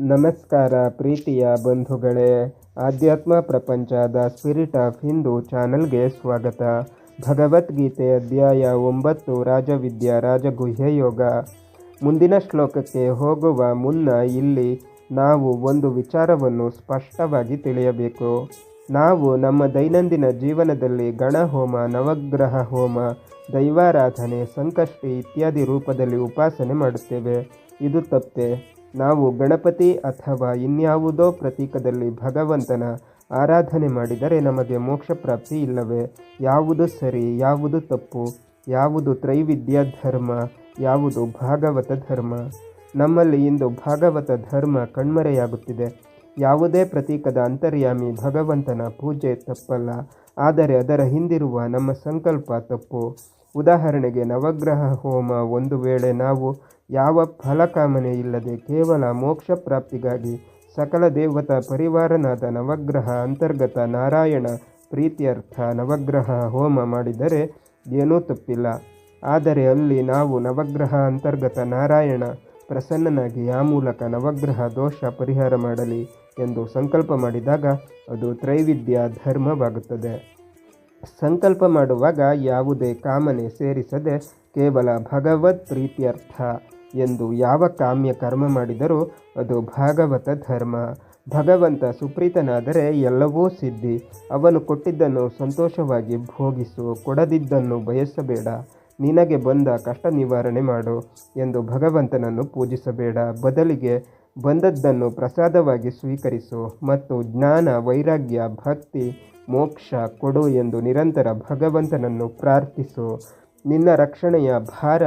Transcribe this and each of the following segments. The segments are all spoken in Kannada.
ನಮಸ್ಕಾರ ಪ್ರೀತಿಯ ಬಂಧುಗಳೇ, ಆಧ್ಯಾತ್ಮ ಪ್ರಪಂಚದ ಸ್ಪಿರಿಟ್ ಆಫ್ ಹಿಂದೂ ಚಾನಲ್ಗೆ ಸ್ವಾಗತ. ಭಗವದ್ಗೀತೆ ಅಧ್ಯಾಯ ಒಂಬತ್ತು, ರಾಜವಿದ್ಯಾ ರಾಜಗುಹ್ಯ ಯೋಗ. ಮುಂದಿನ ಶ್ಲೋಕಕ್ಕೆ ಹೋಗುವ ಮುನ್ನ ಇಲ್ಲಿ ನಾವು ಒಂದು ವಿಚಾರವನ್ನು ಸ್ಪಷ್ಟವಾಗಿ ತಿಳಿಯಬೇಕು. ನಾವು ನಮ್ಮ ದೈನಂದಿನ ಜೀವನದಲ್ಲಿ ಗಣಹೋಮ, ನವಗ್ರಹ ಹೋಮ, ದೈವಾರಾಧನೆ, ಸಂಕಷ್ಟಿ ಇತ್ಯಾದಿ ರೂಪದಲ್ಲಿ ಉಪಾಸನೆ ಮಾಡುತ್ತೇವೆ. ಇದು ತಪ್ಪೆ? ನಾವು ಗಣಪತಿ ಅಥವಾ ಇನ್ಯಾವುದೋ ಪ್ರತೀಕದಲ್ಲಿ ಭಗವಂತನ ಆರಾಧನೆ ಮಾಡಿದರೆ ನಮಗೆ ಮೋಕ್ಷ ಪ್ರಾಪ್ತಿ ಇಲ್ಲವೇ? ಯಾವುದು ಸರಿ, ಯಾವುದು ತಪ್ಪು? ಯಾವುದು ತ್ರೈವಿದ್ಯ ಧರ್ಮ, ಯಾವುದು ಭಾಗವತ ಧರ್ಮ? ನಮ್ಮಲ್ಲಿ ಇಂದು ಭಾಗವತ ಧರ್ಮ ಕಣ್ಮರೆಯಾಗುತ್ತಿದೆ. ಯಾವುದೇ ಪ್ರತೀಕದ ಅಂತರ್ಯಾಮಿ ಭಗವಂತನ ಪೂಜೆ ತಪ್ಪಲ್ಲ. ಆದರೆ ಅದರ ಹಿಂದಿರುವ ನಮ್ಮ ಸಂಕಲ್ಪ ತಪ್ಪು. ಉದಾಹರಣೆಗೆ ನವಗ್ರಹ ಹೋಮ ಒಂದು ವೇಳೆ ನಾವು ಯಾವ ಫಲಕಾಮನೆ ಇಲ್ಲದೆ ಕೇವಲ ಮೋಕ್ಷ ಪ್ರಾಪ್ತಿಗಾಗಿ ಸಕಲ ದೇವತಾ ಪರಿವಾರನಾದ ನವಗ್ರಹ ಅಂತರ್ಗತ ನಾರಾಯಣ ಪ್ರೀತ್ಯರ್ಥ ನವಗ್ರಹ ಹೋಮ ಮಾಡಿದರೆ ಏನೂ ತಪ್ಪಿಲ್ಲ. ಆದರೆ ಅಲ್ಲಿ ನಾವು ನವಗ್ರಹ ಅಂತರ್ಗತ ನಾರಾಯಣ ಪ್ರಸನ್ನನಾಗಿ ಆ ಮೂಲಕ ನವಗ್ರಹ ದೋಷ ಪರಿಹಾರ ಮಾಡಲಿ ಎಂದು ಸಂಕಲ್ಪ ಮಾಡಿದಾಗ ಅದು ತ್ರೈವಿಧ್ಯ ಧರ್ಮವಾಗುತ್ತದೆ. ಸಂಕಲ್ಪ ಮಾಡುವಾಗ ಯಾವುದೇ ಕಾಮನೆ ಸೇರಿಸದೆ ಕೇವಲ ಭಗವತ್ ಪ್ರೀತ್ಯರ್ಥ ಎಂದು ಯಾವ ಕಾಮ್ಯ ಕರ್ಮ ಮಾಡಿದರೂ ಅದು ಭಾಗವತ ಧರ್ಮ. ಭಗವಂತ ಸುಪ್ರೀತನಾದರೆ ಎಲ್ಲವೂ ಸಿದ್ಧಿ. ಅವನು ಕೊಟ್ಟಿದ್ದನ್ನು ಸಂತೋಷವಾಗಿ ಭೋಗಿಸು, ಕೊಡದಿದ್ದನ್ನು ಬಯಸಬೇಡ. ನಿನಗೆ ಬಂದ ಕಷ್ಟ ನಿವಾರಣೆ ಮಾಡು ಎಂದು ಭಗವಂತನನ್ನು ಪೂಜಿಸಬೇಡ. ಬದಲಿಗೆ ಬಂದದ್ದನ್ನು ಪ್ರಸಾದವಾಗಿ ಸ್ವೀಕರಿಸು ಮತ್ತು ಜ್ಞಾನ, ವೈರಾಗ್ಯ, ಭಕ್ತಿ, ಮೋಕ್ಷ ಕೊಡು ಎಂದು ನಿರಂತರ ಭಗವಂತನನ್ನು ಪ್ರಾರ್ಥಿಸು. ನಿನ್ನ ರಕ್ಷಣೆಯ ಭಾರ,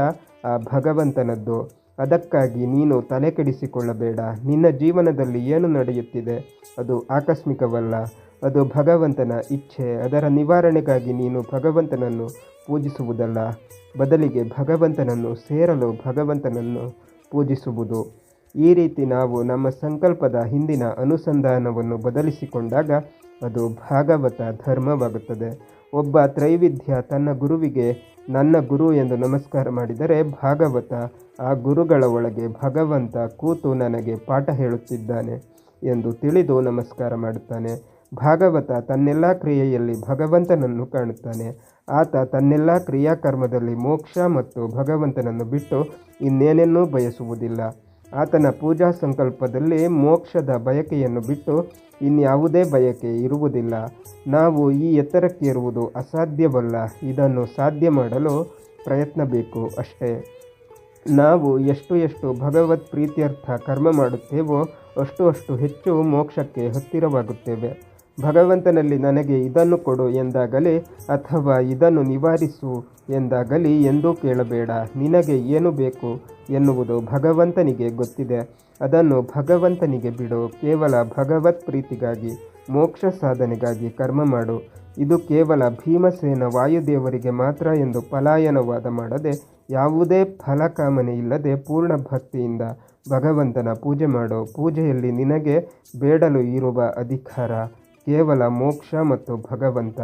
ಆ, ಭಗವಂತನದ್ದು. ಅದಕ್ಕಾಗಿ ನೀನು ತಲೆ ಕೆಡಿಸಿಕೊಳ್ಳಬೇಡ. ನಿನ್ನ ಜೀವನದಲ್ಲಿ ಏನು ನಡೆಯುತ್ತಿದೆ, ಅದು ಆಕಸ್ಮಿಕವಲ್ಲ. ಅದು ಭಗವಂತನ ಇಚ್ಛೆ. ಅದರ ನಿವಾರಣೆಗಾಗಿ ನೀನು ಭಗವಂತನನ್ನು ಪೂಜಿಸುವುದಲ್ಲ. ಬದಲಿಗೆ ಭಗವಂತನನ್ನು ಸೇರಲು ಭಗವಂತನನ್ನು ಪೂಜಿಸುವುದು. ಈ ರೀತಿ ನಾವು ನಮ್ಮ ಸಂಕಲ್ಪದ ಹಿಂದಿನ ಅನುಸಂಧಾನವನ್ನು ಬದಲಿಸಿಕೊಂಡಾಗ ಅದು ಭಾಗವತ ಧರ್ಮವಾಗುತ್ತದೆ. ಒಬ್ಬ ತ್ರೈವಿಧ್ಯ ತನ್ನ ಗುರುವಿಗೆ ನನ್ನ ಗುರು ಎಂದು ನಮಸ್ಕಾರ ಮಾಡಿದರೆ ಭಾಗವತ, ಆ ಗುರುಗಳ ಒಳಗೆ ಭಗವಂತ ಕೂತು ನನಗೆ ಪಾಠ ಹೇಳುತ್ತಿದ್ದಾನೆ ಎಂದು ತಿಳಿದು ನಮಸ್ಕಾರ ಮಾಡುತ್ತಾನೆ. ಭಾಗವತ ತನ್ನೆಲ್ಲ ಕ್ರಿಯೆಯಲ್ಲಿ ಭಗವಂತನನ್ನು ಕಾಣುತ್ತಾನೆ. ಆತ ತನ್ನೆಲ್ಲ ಕ್ರಿಯಾಕರ್ಮದಲ್ಲಿ ಮೋಕ್ಷ ಮತ್ತು ಭಗವಂತನನ್ನು ಬಿಟ್ಟು ಇನ್ನೇನೆನ್ನೂ ಬಯಸುವುದಿಲ್ಲ. ಆತನ ಪೂಜಾ ಸಂಕಲ್ಪದಲ್ಲಿ ಮೋಕ್ಷದ ಬಯಕೆಯನ್ನು ಬಿಟ್ಟು ಇನ್ಯಾವುದೇ ಬಯಕೆ ಇರುವುದಿಲ್ಲ. ನಾವು ಈ ಎತ್ತರಕ್ಕೇರುವುದು ಅಸಾಧ್ಯವಲ್ಲ. ಇದನ್ನು ಸಾಧ್ಯ ಮಾಡಲು ಪ್ರಯತ್ನ ಬೇಕು ಅಷ್ಟೇ. ನಾವು ಎಷ್ಟು ಎಷ್ಟು ಭಗವತ್ ಪ್ರೀತ್ಯರ್ಥ ಕರ್ಮ ಮಾಡುತ್ತೇವೋ ಅಷ್ಟು ಅಷ್ಟು ಹೆಚ್ಚು ಮೋಕ್ಷಕ್ಕೆ ಹತ್ತಿರವಾಗುತ್ತೇವೆ. ಭಗವಂತನಲ್ಲಿ ನನಗೆ ಇದನ್ನು ಕೊಡು ಎಂದಾಗಲಿ ಅಥವಾ ಇದನ್ನು ನಿವಾರಿಸು ಎಂದಾಗಲಿ ಎಂದೂ ಕೇಳಬೇಡ. ನಿನಗೆ ಏನು ಬೇಕು ಎನ್ನುವುದು ಭಗವಂತನಿಗೆ ಗೊತ್ತಿದೆ. ಅದನ್ನು ಭಗವಂತನಿಗೆ ಬಿಡು. ಕೇವಲ ಭಗವತ್ ಪ್ರೀತಿಗಾಗಿ, ಮೋಕ್ಷ ಸಾಧನೆಗಾಗಿ ಕರ್ಮ ಮಾಡು. ಇದು ಕೇವಲ ಭೀಮಸೇನ ವಾಯುದೇವರಿಗೆ ಮಾತ್ರ ಎಂದು ಪಲಾಯನವಾದ ಮಾಡದೆ ಯಾವುದೇ ಫಲಕಾಮನೆ ಇಲ್ಲದೆ ಪೂರ್ಣ ಭಕ್ತಿಯಿಂದ ಭಗವಂತನ ಪೂಜೆ ಮಾಡು. ಪೂಜೆಯಲ್ಲಿ ನಿನಗೆ ಬೇಡಲು ಇರುವ ಅಧಿಕಾರ ಕೇವಲ ಮೋಕ್ಷ ಮತ್ತು ಭಗವಂತ.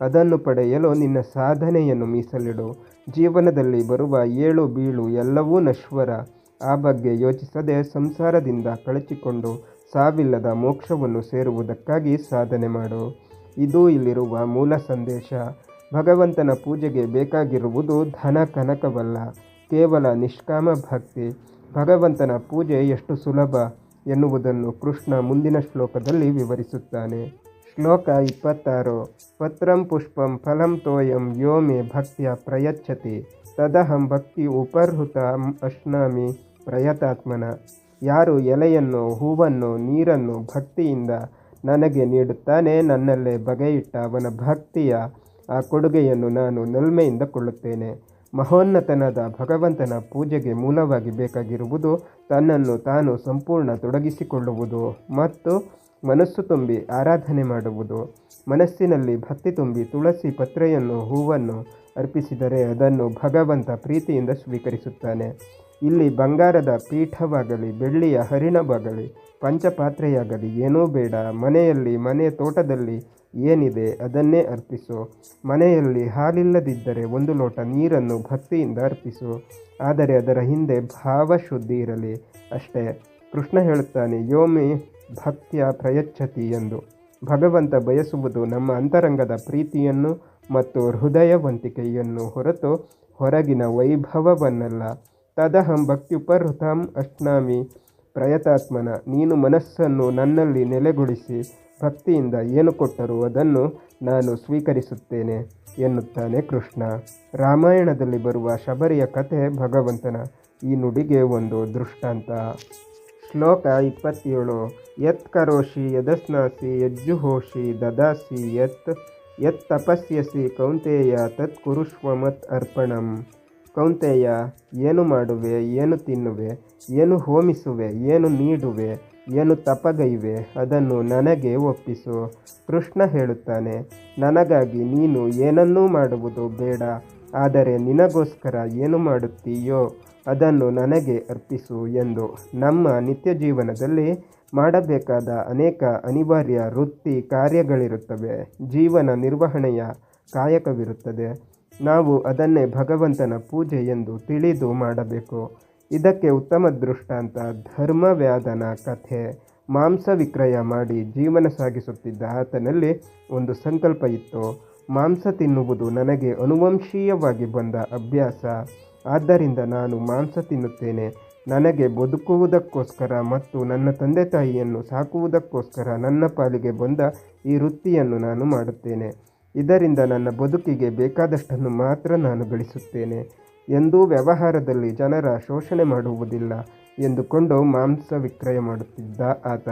ಅದನ್ನು ಪಡೆಯಲು ನಿನ್ನ ಸಾಧನೆಯನ್ನು ಮೀಸಲಿಡು. ಜೀವನದಲ್ಲಿ ಬರುವ ಏಳು ಬೀಳು ಎಲ್ಲವೂ ನಶ್ವರ. ಆ ಬಗ್ಗೆ ಯೋಚಿಸದೆ ಸಂಸಾರದಿಂದ ಕಳಚಿಕೊಂಡು ಸಾವಿಲ್ಲದ ಮೋಕ್ಷವನ್ನು ಸೇರುವುದಕ್ಕಾಗಿ ಸಾಧನೆ ಮಾಡು. ಇದು ಇಲ್ಲಿರುವ ಮೂಲ ಸಂದೇಶ. ಭಗವಂತನ ಪೂಜೆಗೆ ಬೇಕಾಗಿರುವುದು ಧನ ಕನಕವಲ್ಲ. ಕೇವಲ ನಿಷ್ಕಾಮ ಭಕ್ತಿ. ಭಗವಂತನ ಪೂಜೆ ಎಷ್ಟು ಸುಲಭ. ಎನ್ನುವುದನ್ನು ಕೃಷ್ಣ ಮುಂದಿನ ಶ್ಲೋಕದಲ್ಲಿ ವಿವರಿಸುತ್ತಾನೆ. ಶ್ಲೋಕ ಇಪ್ಪತ್ತಾರು. ಪತ್ರಂ ಪುಷ್ಪಂ ಫಲಂ ತೋಯಂ ಯೋ ಮೇ ಭಕ್ತಿಯ ಪ್ರಯಚ್ಛತಿ. ತದಹಂ ಭಕ್ತಿ ಉಪರ್ಹುತ ಅಶ್ನಾಮಿ ಪ್ರಯತಾತ್ಮನ. ಯಾರು ಎಲೆಯನ್ನು ಹೂವನ್ನು ನೀರನ್ನು ಭಕ್ತಿಯಿಂದ ನನಗೆ ನೀಡುತ್ತಾನೆ, ನನ್ನಲ್ಲೇ ಬಗೆಯಿಟ್ಟ ಅವನ ಭಕ್ತಿಯ ಆ ಕೊಡುಗೆಯನ್ನು ನಾನು ನಲ್ಮೆಯಿಂದ ಕೊಳ್ಳುತ್ತೇನೆ. ಮಹೋನ್ನತನಾದ ಭಗವಂತನ ಪೂಜೆಗೆ ಮೂಲವಾಗಿ ಬೇಕಾಗಿರುವುದು ತನ್ನನ್ನು ತಾನು ಸಂಪೂರ್ಣ ತೊಡಗಿಸಿಕೊಳ್ಳುವುದು ಮತ್ತು ಮನಸ್ಸು ತುಂಬಿ ಆರಾಧನೆ ಮಾಡುವುದು. ಮನಸ್ಸಿನಲ್ಲಿ ಭಕ್ತಿ ತುಂಬಿ ತುಳಸಿ ಪತ್ರೆಯನ್ನು, ಹೂವನ್ನು ಅರ್ಪಿಸಿದರೆ ಅದನ್ನು ಭಗವಂತ ಪ್ರೀತಿಯಿಂದ ಸ್ವೀಕರಿಸುತ್ತಾನೆ. ಇಲ್ಲಿ ಬಂಗಾರದ ಪೀಠವಾಗಲಿ, ಬೆಳ್ಳಿಯ ಹರಿಣವಾಗಲಿ, ಪಂಚಪಾತ್ರೆಯಾಗಲಿ ಏನೂ ಬೇಡ. ಮನೆಯಲ್ಲಿ, ಮನೆ ತೋಟದಲ್ಲಿ ಏನಿದೆ ಅದನ್ನೇ ಅರ್ಪಿಸು. ಮನೆಯಲ್ಲಿ ಹಾಲಿಲ್ಲದಿದ್ದರೆ ಒಂದು ಲೋಟ ನೀರನ್ನು ಭಕ್ತಿಯಿಂದ ಅರ್ಪಿಸು. ಆದರೆ ಅದರ ಹಿಂದೆ ಭಾವಶುದ್ಧಿ ಇರಲಿ. ಅಷ್ಟೇ. ಕೃಷ್ಣ ಹೇಳುತ್ತಾನೆ, ಯೋಮಿ ಭಕ್ತಿಯ ಪ್ರಯಚ್ಛತಿ ಎಂದು. ಭಗವಂತ ಬಯಸುವುದು ನಮ್ಮ ಅಂತರಂಗದ ಪ್ರೀತಿಯನ್ನು ಮತ್ತು ಹೃದಯವಂತಿಕೆಯನ್ನು ಹೊರತು ಹೊರಗಿನ ವೈಭವವನ್ನಲ್ಲ. ತದಹಂ ಭಕ್ತ್ಯುಪಹೃತಂ ಅಶ್ನಾಮಿ ಪ್ರಯತಾತ್ಮನ, ನೀನು ಮನಸ್ಸನ್ನು ನನ್ನಲ್ಲಿ ನೆಲೆಗೊಳಿಸಿ ಭಕ್ತಿಯಿಂದ ಏನು ಕೊಟ್ಟರೂ ಅದನ್ನು ನಾನು ಸ್ವೀಕರಿಸುತ್ತೇನೆ ಎನ್ನುತ್ತಾನೆ ಕೃಷ್ಣ. ರಾಮಾಯಣದಲ್ಲಿ ಬರುವ ಶಬರಿಯ ಕಥೆ ಭಗವಂತನ ಈ ನುಡಿಗೆ ಒಂದು ದೃಷ್ಟಾಂತ. ಶ್ಲೋಕ ಇಪ್ಪತ್ತೇಳು, ಯತ್ ಕರೋಷಿ ಯದಸ್ನಾಸಿ ಯಜ್ಜುಹೋಷಿ ದದಾಸಿ ಯತ್ ಯತ್ ತಪಸ್ಯಸಿ ಕೌಂತೆಯ ತತ್ ಕುರುಷ್ವ ಮತ್ ಅರ್ಪಣಂ. ಕೌಂತೆಯ, ಏನು ಮಾಡುವೆ, ಏನು ತಿನ್ನುವೆ ಏನು ಹೋಮಿಸುವೆ, ಏನು ನೀಡುವೆ, ಏನು ತಪಗೈವೆ ಅದನ್ನು ನನಗೆ ಒಪ್ಪಿಸು. ಕೃಷ್ಣ ಹೇಳುತ್ತಾನೆ, ನನಗಾಗಿ ನೀನು ಏನನ್ನೂ ಮಾಡುವುದು ಬೇಡ, ಆದರೆ ನಿನಗೋಸ್ಕರ ಏನು ಮಾಡುತ್ತೀಯೋ ಅದನ್ನು ನನಗೆ ಅರ್ಪಿಸು ಎಂದು ನಮ್ಮ ನಿತ್ಯ ಜೀವನದಲ್ಲಿ ಮಾಡಬೇಕಾದ ಅನೇಕ ಅನಿವಾರ್ಯ ವೃತ್ತಿ ಕಾರ್ಯಗಳಿರುತ್ತವೆ. ಜೀವನ ನಿರ್ವಹಣೆಯ ಕಾಯಕವಿರುತ್ತದೆ. ನಾವು ಅದನ್ನೇ ಭಗವಂತನ ಪೂಜೆ ಎಂದು ತಿಳಿದು ಮಾಡಬೇಕು. ಇದಕ್ಕೆ ಉತ್ತಮ ದೃಷ್ಟಾಂತ ಧರ್ಮವ್ಯಾಧನ ಕಥೆ ಮಾಂಸ ವಿಕ್ರಯ ಮಾಡಿ ಜೀವನ ಸಾಗಿಸುತ್ತಿದ್ದ ಆತನಲ್ಲಿ ಒಂದು ಸಂಕಲ್ಪ ಇತ್ತು. ಮಾಂಸ ತಿನ್ನುವುದು ನನಗೆ ಅನುವಂಶೀಯವಾಗಿ ಬಂದ ಅಭ್ಯಾಸ. ಆದ್ದರಿಂದ ನಾನು ಮಾಂಸ ತಿನ್ನುತ್ತೇನೆ. ನನಗೆ ಬದುಕುವುದಕ್ಕೋಸ್ಕರ ಮತ್ತು ನನ್ನ ತಂದೆ ತಾಯಿಯನ್ನು ಸಾಕುವುದಕ್ಕೋಸ್ಕರ ನನ್ನ ಪಾಲಿಗೆ ಬಂದ ಈ ವೃತ್ತಿಯನ್ನು ನಾನು ಮಾಡುತ್ತೇನೆ. ಇದರಿಂದ ನನ್ನ ಬದುಕಿಗೆ ಬೇಕಾದಷ್ಟನ್ನು ಮಾತ್ರ ನಾನು ಗಳಿಸುತ್ತೇನೆ. ಎಂದೂ ವ್ಯವಹಾರದಲ್ಲಿ ಜನರ ಶೋಷಣೆ ಮಾಡುವುದಿಲ್ಲ ಎಂದುಕೊಂಡು ಮಾಂಸ ವಿಕ್ರಯ ಮಾಡುತ್ತಿದ್ದ ಆತ.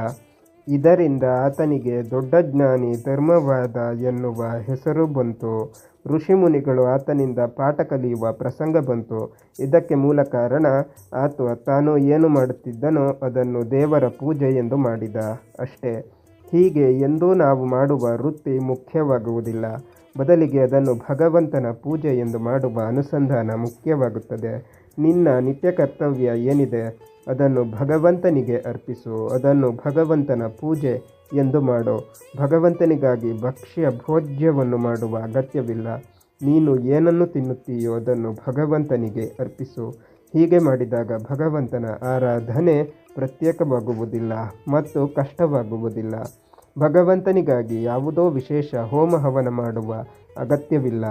ಇದರಿಂದ ಆತನಿಗೆ ದೊಡ್ಡ ಜ್ಞಾನಿ ಧರ್ಮವಾದ ಎನ್ನುವ ಹೆಸರು ಬಂತು. ಋಷಿಮುನಿಗಳು ಆತನಿಂದ ಪಾಠ ಕಲಿಯುವ ಪ್ರಸಂಗ ಬಂತು. ಇದಕ್ಕೆ ಮೂಲ ಕಾರಣ ಆತ ತಾನು ಏನು ಮಾಡುತ್ತಿದ್ದನೋ ಅದನ್ನು ದೇವರ ಪೂಜೆ ಎಂದು ಮಾಡಿದ ಅಷ್ಟೇ. ಹೀಗೆ ಎಂದೂ ನಾವು ಮಾಡುವ ವೃತ್ತಿ ಮುಖ್ಯವಾಗುವುದಿಲ್ಲ. ಬದಲಿಗೆ ಅದನ್ನು ಭಗವಂತನ ಪೂಜೆ ಎಂದು ಮಾಡುವ ಅನುಸಂಧಾನ ಮುಖ್ಯವಾಗುತ್ತದೆ. ನಿನ್ನ ನಿತ್ಯ ಕರ್ತವ್ಯ ಏನಿದೆ, ಅದನ್ನು ಭಗವಂತನಿಗೆ ಅರ್ಪಿಸು. ಅದನ್ನು ಭಗವಂತನ ಪೂಜೆ ಎಂದು ಮಾಡು. ಭಗವಂತನಿಗಾಗಿ ಭಕ್ಷ್ಯ ಭೋಜ್ಯವನ್ನು ಮಾಡುವ ಅಗತ್ಯವಿಲ್ಲ. ನೀನು ಏನನ್ನು ತಿನ್ನುತ್ತೀಯೋ ಅದನ್ನು ಭಗವಂತನಿಗೆ ಅರ್ಪಿಸು. ಹೀಗೆ ಮಾಡಿದಾಗ ಭಗವಂತನ ಆರಾಧನೆ ಪ್ರತ್ಯೇಕವಾಗುವುದಿಲ್ಲ ಮತ್ತು ಕಷ್ಟವಾಗುವುದಿಲ್ಲ. ಭಗವಂತನಿಗಾಗಿ ಯಾವುದೋ ವಿಶೇಷ ಹೋಮ ಹವನ ಮಾಡುವ ಅಗತ್ಯವಿಲ್ಲ.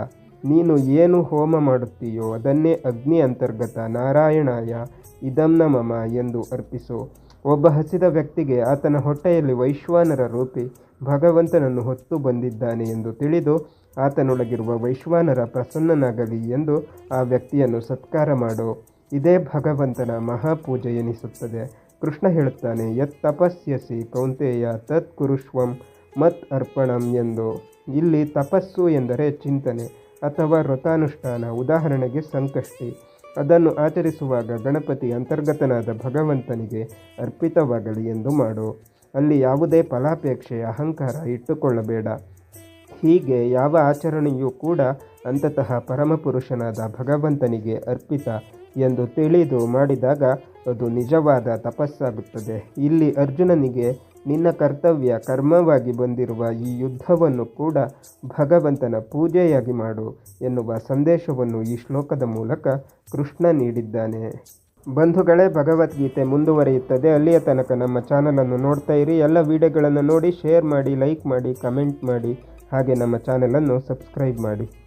ನೀನು ಏನು ಹೋಮ ಮಾಡುತ್ತೀಯೋ ಅದನ್ನೇ ಅಗ್ನಿ ಅಂತರ್ಗತ ನಾರಾಯಣಾಯ ಇದಂ ಮಮ ಎಂದು ಅರ್ಪಿಸು. ಒಬ್ಬ ಹಸಿದ ವ್ಯಕ್ತಿಗೆ ಆತನ ಹೊಟ್ಟೆಯಲ್ಲಿ ವೈಶ್ವಾನರ ರೂಪಿ ಭಗವಂತನನ್ನು ಹೊತ್ತು ಬಂದಿದ್ದಾನೆ ಎಂದು ತಿಳಿದು ಆತನೊಳಗಿರುವ ವೈಶ್ವಾನರ ಪ್ರಸನ್ನನಾಗಲಿ ಎಂದು ಆ ವ್ಯಕ್ತಿಯನ್ನು ಸತ್ಕಾರ ಮಾಡು. ಇದೇ ಭಗವಂತನ ಮಹಾಪೂಜೆ ಎನಿಸುತ್ತದೆ. ಕೃಷ್ಣ ಹೇಳುತ್ತಾನೆ, ಯತ್ ತಪಸ್ಯಸಿ ಕೌಂತೆಯ ತತ್ ಕುರುಷ್ವಂ ಮತ್ ಅರ್ಪಣಂ ಎಂದು. ಇಲ್ಲಿ ತಪಸ್ಸು ಎಂದರೆ ಚಿಂತನೆ ಅಥವಾ ವ್ರತಾನುಷ್ಠಾನ, ಉದಾಹರಣೆಗೆ ಸಂಕಷ್ಟಿ. ಅದನ್ನು ಆಚರಿಸುವಾಗ ಗಣಪತಿ ಅಂತರ್ಗತನಾದ ಭಗವಂತನಿಗೆ ಅರ್ಪಿತವಾಗಲಿ ಎಂದು ಮಾಡು. ಅಲ್ಲಿ ಯಾವುದೇ ಫಲಾಪೇಕ್ಷೆ, ಅಹಂಕಾರ ಇಟ್ಟುಕೊಳ್ಳಬೇಡ. ಹೀಗೆ ಯಾವ ಆಚರಣೆಯೂ ಕೂಡ ಅಂತತಃ ಪರಮಪುರುಷನಾದ ಭಗವಂತನಿಗೆ ಅರ್ಪಿತ ಎಂದು ತಿಳಿದು ಮಾಡಿದಾಗ ಅದು ನಿಜವಾದ ತಪಸ್ಸಾಗುತ್ತದೆ. ಇಲ್ಲಿ ಅರ್ಜುನನಿಗೆ, ನಿನ್ನ ಕರ್ತವ್ಯ ಕರ್ಮವಾಗಿ ಬಂದಿರುವ ಈ ಯುದ್ಧವನ್ನು ಕೂಡ ಭಗವಂತನ ಪೂಜೆಯಾಗಿ ಮಾಡು ಎನ್ನುವ ಸಂದೇಶವನ್ನು ಈ ಶ್ಲೋಕದ ಮೂಲಕ ಕೃಷ್ಣ ನೀಡಿದ್ದಾನೆ. ಬಂಧುಗಳೇ, ಭಗವದ್ಗೀತೆ ಮುಂದುವರಿಯುತ್ತದೆ. ಅಲ್ಲಿಯ ತನಕ ನಮ್ಮ ಚಾನಲನ್ನು ನೋಡ್ತಾ ಇರಿ. ಎಲ್ಲ ವಿಡಿಯೋಗಳನ್ನು ನೋಡಿ, ಶೇರ್ ಮಾಡಿ, ಲೈಕ್ ಮಾಡಿ, ಕಮೆಂಟ್ ಮಾಡಿ. ಹಾಗೆ ನಮ್ಮ ಚಾನಲನ್ನು ಸಬ್ಸ್ಕ್ರೈಬ್ ಮಾಡಿ.